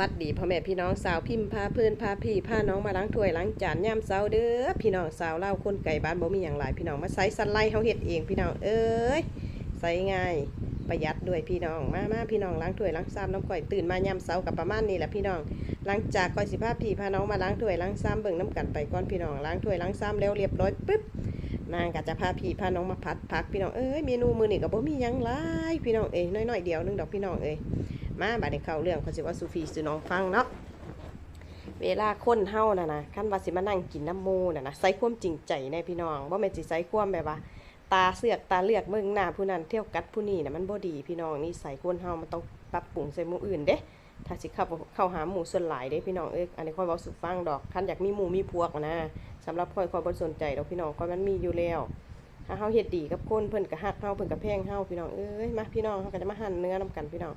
วัสดีพ่อแม่พี่น้องสาวพิมพ์พาเพื่อนพาพี่พาน้องมาล้างถ้วยล้างจานย่ามเสาเด้อพี่น้องสาวเล่าคนไก่บ้านบ่มีอย่างหลายพี่น้องมาใส่สันไลเฮาเฮ็ดเองพี่น้องเอ้ยใส่ง่ายประหยัดด้วยพี่น้องมามาพี่น้องล้างถ้วยล้างซ้ำน้ำข่อยตื่นมาย่ามเสากับประมาณนี้แหละพี่น้องหลังจากข่อยสิพาพี่พาน้องมาล้างถ้วยล้างซ้ำเบิ่งน้ำกันไปก่อนพี่น้องล้างถ้วยล้างซ้ำแล้วเรียบร้อยปึ๊บนางก็จะพาพี่พาน้องมาพัดพักพี่น้องเอ้ยเมนูมื้อนี้ก็บ่มีหยังหลายพี่น้องเอ้ยน้อยๆเดียวนึงดอกพี่น้องเอ้ย มาบัดนี้เข้าเรื่องเขาสิว่าสุฟีสุน้องฟังเนาะเวลาคนเฮาน่ะนะคันว่าสิมานั่งกินน้ำมูน่ะนะใส่ความจริงใจแน่พี่น้องบ่แม่นสิใส่ความแบบว่า ตาเสือกตาเลือกเบิ่งหน้าผู้นั้นเที่ยวกัดผู้นี้น่ะมันบ่ดีพี่น้องนี่ใส่คนเฮามันต้องปรับปรุงใส่หมู่อื่นเด้ถ้าสิเข้าเข้าหาหมู่ส่วนหลายเด้พี่น้องเอ้ยอันนี้ค่อยเว้าสู่ฟังดอกคันอยากมีหมู่มีพวกนะสำหรับค่อยค่อยบ่สนใจดอกพี่น้องค่อยมันมีอยู่แล้วถ้าเฮาเฮ็ดดีกับคนเพิ่นก็ฮักเฮาเพิ่นก็แพงเฮาพี่น้องเอ้ยมาพี่น้องเฮาก็จะมาหั่นเนื้อนํกันพี่น้อง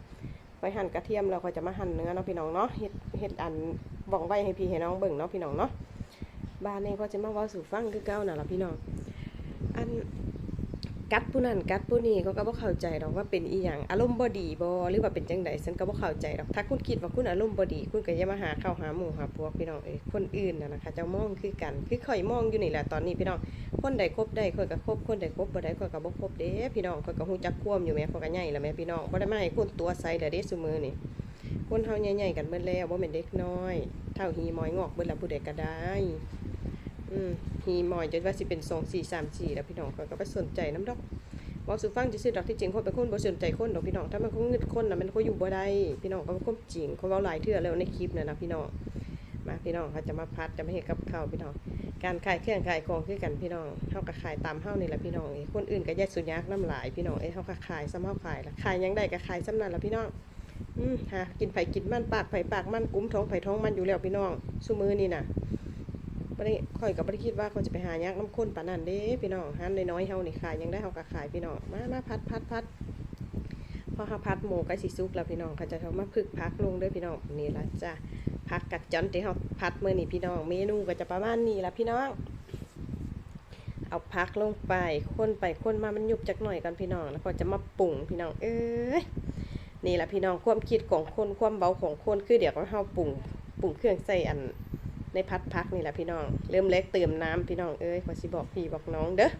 ไว้หั่นกระเทียมเราก็จะมาหั่นเนื้อเนาะพี่น้องเนาะเฮ็ดเฮ็ดอันบ่องไว้ให้พี่ให้น้องเบิ่งเนาะพี่น้องเนาะบ้านนี้ก็จะมาว่าสู่ฟังคือเก่าน่ะล่ะพี่น้องอัน กัดผู้นั้นกัดผู้นี้เขาก็บ่เข้าใจดอกว่าเป็นอีหยังอารมณ์บ่ดีบ่หรือว่าเป็นจังไดฉันก็บ่เข้าใจดอกถ้าคุณคิดว่าคุณอารมณ์บ่ดี คุณก็อย่ามาหาเข้าหาหมู่หาพวกพี่น้องเอ้ยคนอื่นน่ะนะคะจ้ามองคือกันคือข่อยมองอยู่นี่แหละตอนนี้พี่น้องคนใดคบได้ข่อยก็คบคนใดคบบ่ได้ข่อยก็บ่คบเด้พี่น้องข่อยก็ฮู้จักความอยู่แหม่ข่อยก็ใหญ่แล้วแหม่พี่น้องบ่ได้มาให้คนตัวใสเด้อเด้ซุมื้อนี่คนเฮาใหญ่ๆกันเบิดแล้วบ่แม่นเด็กน้อยเท่าหีมอยงอกเบิดแล้วผู้ใดก็ได้ อืมหีมอยจนว่าสิเป็น2 4 3 4แล้วพี่น้องก็บ่สนใจนํดอกเว้าสู่ฟังจะซื่อดอกที่จริงข่อยเป็นคนบ่สนใจคนดอกพี่น้องถ้ามันคงงึดคนนะมันก็อยู่บ่ได้พี่น้องก็เป็นความจริงเข่อยเว้าหลายเทื่อแล้วในคลิปน่ะนะพี่น้องมาพี่น้องเขาจะมาพัดจะมาเฮ็ดกับข้าวพี่น้อง การขายเครื่องขายของคือกันพี่น้องเฮาก็ขายตามเฮานี่แหละพี่น้องคนอื่นก็แยกสุญญากน้ำหลายพี่น้องเอ้ยเฮาก็ขายซ้ำเฮาขายละขายยังได้ก็ขายซ้ำนั่นละพี่น้องอืมหากินไผ่กินมันปากไผ่ปากมันกุ้มท้องไผท้องมันอยู่แล้วพี่น้องซุมือนี่น่ะ บ่ได้ข่อยก็บ่ได้คิดว่าเขาจะไปหายากน้ำข้นปานนั้นเด้พี่น้องหันน้อยๆเฮานี่ขายยังได้เฮาก็ขายพี่น้องมามาพัดพัดพัดพอเฮาพัดหมูกล้สิสุกแล้วพี่น้องเขาจะเอามาพึกพักลงเด้อพี่น้องนี่ละจ้ะผักกัดจอนที่เขาพัดเมื่อนี่พี่น้องเมนูก็จะประมาณนี้ละพี่น้องเอาพักลงไปคนไปคนมามันยุบจักหน่อยกันพี่น้องแล้วก็จะมาปรุงพี่น้อง เอ้ยนี่แหละพี่น้องความคิดของคนความเบาของคนคือเดี๋ยวเฮาปรุงปรุงเครื่องใส่อัน ในพัดพักนี่แหละพี่น้อง เริ่มเล็กเติมน้ำพี่น้องเอ้ยขอสิบอกพี่บอกน้องเด้อ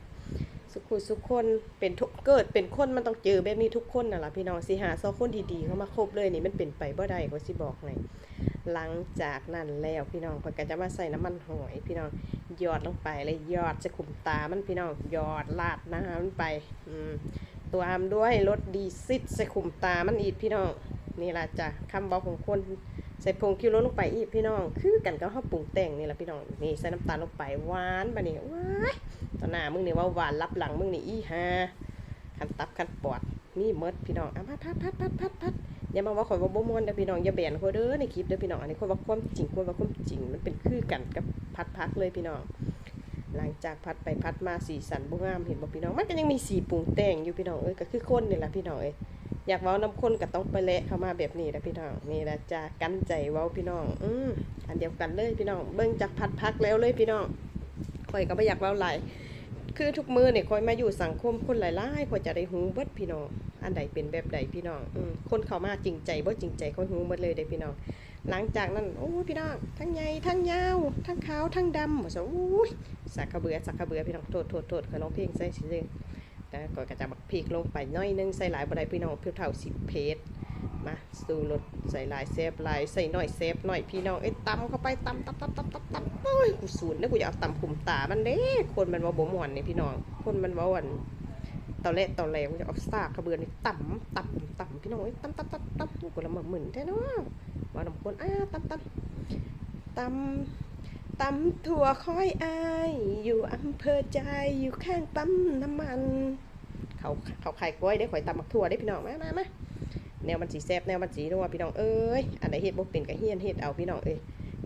สุขุสุขคนเป็นทุกเกิดเป็นคนมันต้องเจอแบบนี้ทุกคนน่ะล่ะพี่น้องสิหาซอคนดีๆเข้ามาครบเลยนี่มันเป็นไปบ่ได้ขอสิบอกไงหลังจากนั้นแล้วพี่น้องก็จะมาใส่น้ำมันหอยพี่น้องหยอดลงไปเลยหยอดจะขุมตามันพี่น้องหยอดลาดน้ำมันไปอืมตัวอามด้วยรสดีซิดใส่ขุมตามันอีกพี่น้องนี่ล่ะจ้ะคำบอกของคน ใส่ผงคิวโรลงไปอีกพี่น้อง คือกันก็ข้าปรุงแต่งนี่แหละพี่น้อง นี่ใส่น้ำตาลลงไปหวานบะนี่ว้ายตอนหน้ามึงนี่ว่าหวานรับหลังมึงนี่อีฮาขันตับขันปอดนี่เมดพี่น้องอะมาพัดพัดพัดพัดพัดอย่ามาว่าข่อยว่าบ่มวนเด้อพี่น้องอย่าแบนข่อยเด้อในคลิปเด้อพี่น้องอันนี้ข่อยว่าความจริงข่อยว่าความจริงมันเป็นคือกันกับพัดพักเลยพี่น้อง หลังจากพัดไปพัดมาสีสันบ่งามเห็นบ่พี่น้อง มันก็ยังมีสีปรุงแต่งอยู่พี่น้องเอ้ยก็คือคนนี่แหละพี่น้องเอ้ย อยากเว้าน้ำข้นก็ต้องไปเละเข้ามาแบบนี้นะพี่น้องนี่แหละจ้ากันใจเว้าพี่น้อง อืมอันเดียวกันเลยพี่น้อง เบิ่งจากพัดพักแล้วเลยพี่น้องข่อยก็บ่อยากเว้าหลคือทุกมือเนี่ยข่อยมาอยู่สังคมคนหลายๆข่อยจะได้ฮู้เบิดพี่น้อง อันใดเป็นแบบใดพี่น้องอมคนเข้ามาจริงใจบ่จริงใจเขาหูหมดเลยเด้พี่น้อง หลังจากนั้นโอ้ยพี่น้องทั้งใหญ่ทั้งยาวทั้งขาวทั้งดำว่าซะโอ้ยสักกระเบือสักกระเบือพี่น้องโทษโทษโทษเคยร้องเพลงใส่ซื่อ แต่ก็กระจะบักพริกลงไปน้อยนึงใส่หลายบ่ได้พี่น้องเพียวเท่า10เพชรมาสูรสใส่ลายเซฟลายใส่น้อยเซฟน้อยพี่น้องเอ้ยตำเข้าไปตำตำตำตำตำตำโอ้ยกูสูนนะกูอยากเอาตำขุมตามันเด้คนมันว่าบ่มวนนี่พี่น้องคนมันว่าวันตอนแรกตอนแรกมันจะเอาซากกระเบือนี่ต่ำต่ำต่ำพี่น้องเอ้ต่ำต่ำต่ำต่ำกูละหมึกหมื่นแท้เนาะว่าน้ำคนอ้าต่ำต่ำต่ำ ตำถั่วคอยอาย อยู่อำเภอใจอยู่ข้างปั๊มน้ำมัน เขาเขาขายกล้วยได้ข่อยตำมักถั่วได้พี่น้องมามามาแนวมันสีแซ่บแนวมันสีนัวพี่น้องเอ้ยอันไหนเฮ็ดบ่เป็นก็เฮียนเฮ็ดเอาพี่น้องเอ้ย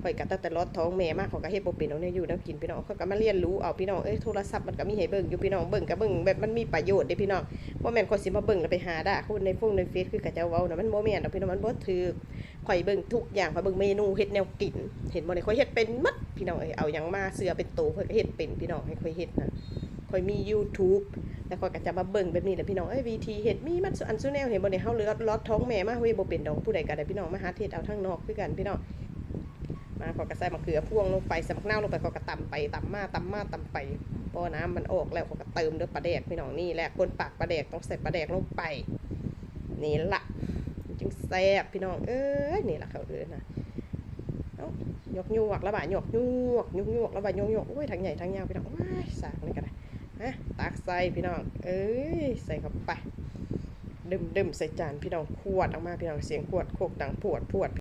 ข่อยก็ตั้งแต่รถท้องแม่มากเขาก็เฮ็ดบ่เป็นเอาเนี่ยอยู่แนวกินพี่น้องเขาก็มาเรียนรู้เอาพี่น้องเอ้ยโทรศัพท์มันก็มีให้เบิ่งอยู่พี่น้องเบิ่งก็เบิ่งแบบมันมีประโยชน์เด้พี่น้องบ่แม่นคนสิมาเบิ่งแล้วไปหาด่าคนในฟงในเฟซคือเขาเจ้าเว้านะมันบ่แม่นดอกพี่น้องมันบ่ถูกข่อยเบิ่งทุกอย่างข่อยเบิ่งเมนูเฮ็ดแนวกิน เห็นบ่ได้ข่อยเฮ็ดเป็นหมดพี่น้องเอ้ยเอาหยังมาเสือเป็นโตข่อยก็เฮ็ดเป็นพี่น้องให้ข่อยเฮ็ดนะข่อยมี YouTube แล้วข้อยก็จะมาเบิ่งแบบนี้แหละพี่น้องเอ้ยวิธีเฮ็ดมีมันสุอันสุแนวเห็นบ่เนี่ยเฮาเลือดลอดท้องแม่มาเฮ้ยบ่เป็นดอกผู้ใดก็ได้พี่น้องมาหาเฮ็ดเอาทางนอกคือกันพี่น้อง มาขอยก็ใส่มะเขือพ่วงลงไปใส่มะนาลงไปขอยก็ตำไปตำมาตำมาตำไปพอน้ำมันออกแล้วขอยก็เติมด้วยปลาแดกพี่น้องนี่แหละคนปากปลาแดกต้องใส่ปลาแดกลงไป นี่ละจึงแซ่บพี่น้องเอ้ยนี่ละเขาเอิ้นนะยกยวกแล้วบ่ายกยวกยกยวกแล้วบ่ายกยวกโอ้ยทางใหญ่ทางยาวพี่น้องว้ายสากนี่ก็ได้ฮะตักใส่พี่น้อง เอ้ยใส่เข้าไปดึมดึมใส่จานพี่น้องขวดออกมาพี่น้องเสียงขวดโคกดังปวดปวด